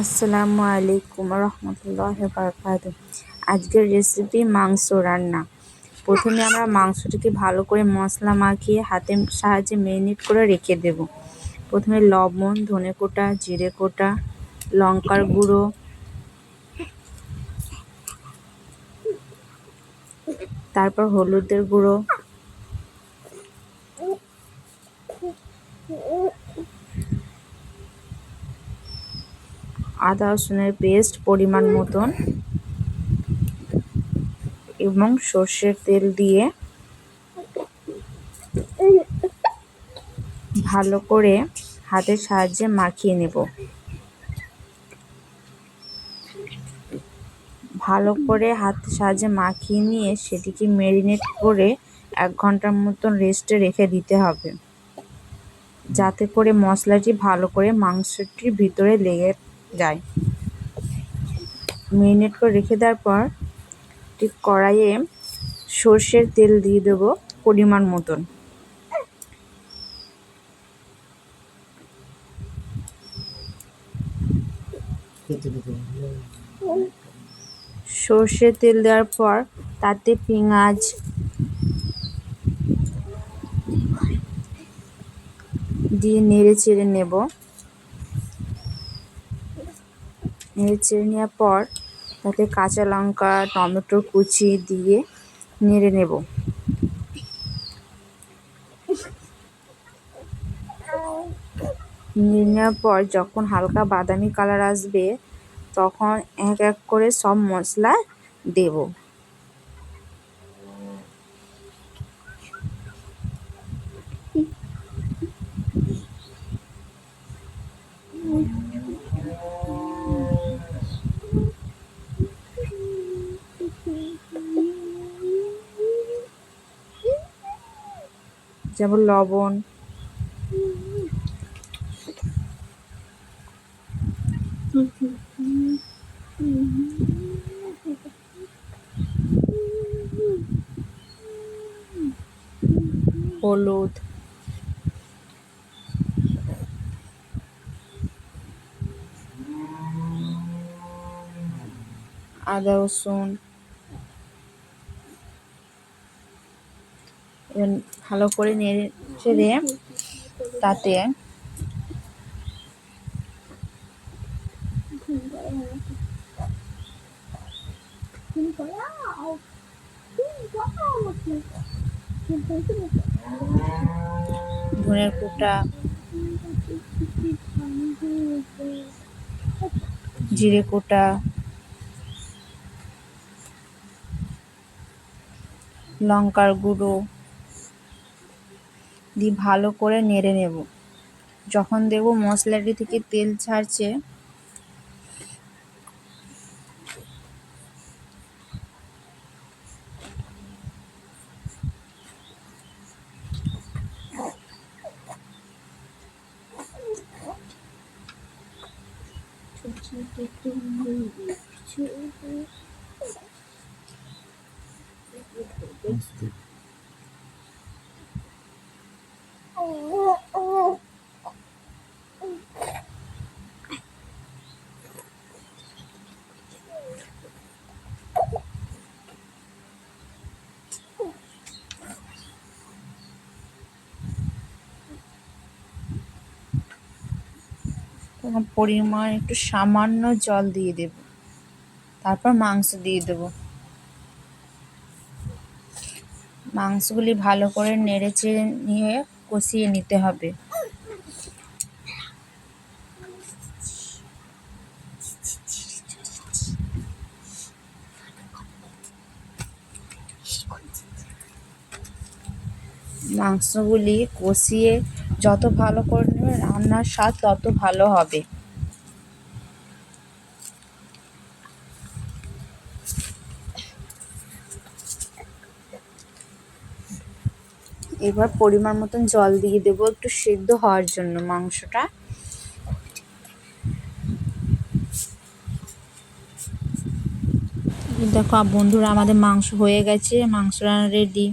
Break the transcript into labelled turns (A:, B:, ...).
A: আসসালামু আলাইকুম রহমতুল্লাহ বারকাত আজকের রেসিপি মাংস রান্না। প্রথমে আমরা মাংসটিকে ভালো করে মশলা মাখিয়ে হাতের সাহায্যে ম্যারিনেট করে রেখে দেব। প্রথমে লবণ, ধনে কোটা, জিরে কোটা, লঙ্কার গুঁড়ো। তারপর হলুদের গুঁড়ো। আদা, রসুনের পেস্ট পরিমাণ মতন এবং সর্ষের তেল দিয়ে ভালো করে হাতের সাহায্যে মাখিয়ে নেব। ভালো করে হাতের সাহায্যে মাখিয়ে নিয়ে সেটিকে ম্যারিনেট করে এক ঘণ্টার মতন রেস্টে রেখে দিতে হবে। যাতে করে মশলাটি ভালো করে মাংসটির ভিতরে লেগে যায় মেরিনেট করে রেখে দেওয়ার পর ঠিক কড়াইয়ে সর্ষের তেল দিয়ে দেবো পরিমাণ মতন। সর্ষের তেল দেওয়ার পর তাতে পেঁয়াজ, দিয়ে নেড়ে চেড়ে নেব। নেড়ে চেড়ে নেওয়ার পর তাতে কাঁচা লঙ্কা টমেটো কুচি দিয়ে নেড়ে নেব। নেড়ে নেওয়ার পর যখন হালকা বাদামি কালার আসবে, তখন এক এক করে সব মশলা দেব। যেমন লবণ। হলুদ। আদা রসুন। ভালো করে নেড়ে চেড়ে তাতে ধনের কুটা জিরে কোটা লঙ্কার গুঁড়ো দিয়ে ভালো করে নেড়ে নেব। যখন দেখব মশলাটি থেকে তেল ছাড়ছে পরিমাণ একটু সামান্য জল দিয়ে দেব। তারপর মাংস দিয়ে দেব। মাংসগুলি ভালো করে নেড়ে চেড়ে নিয়ে কষিয়ে নিতে হবে। মাংসগুলি কষিয়ে যত ভালো করে রান্নার স্বাদ তত ভালো হবে। এবার পরিমাণ মতন জল দিয়ে দেবো, একটু সিদ্ধ হওয়ার জন্য মাংসটা। দেখো, বন্ধুরা, আমাদের মাংস হয়ে গেছে, মাংসটা রেডি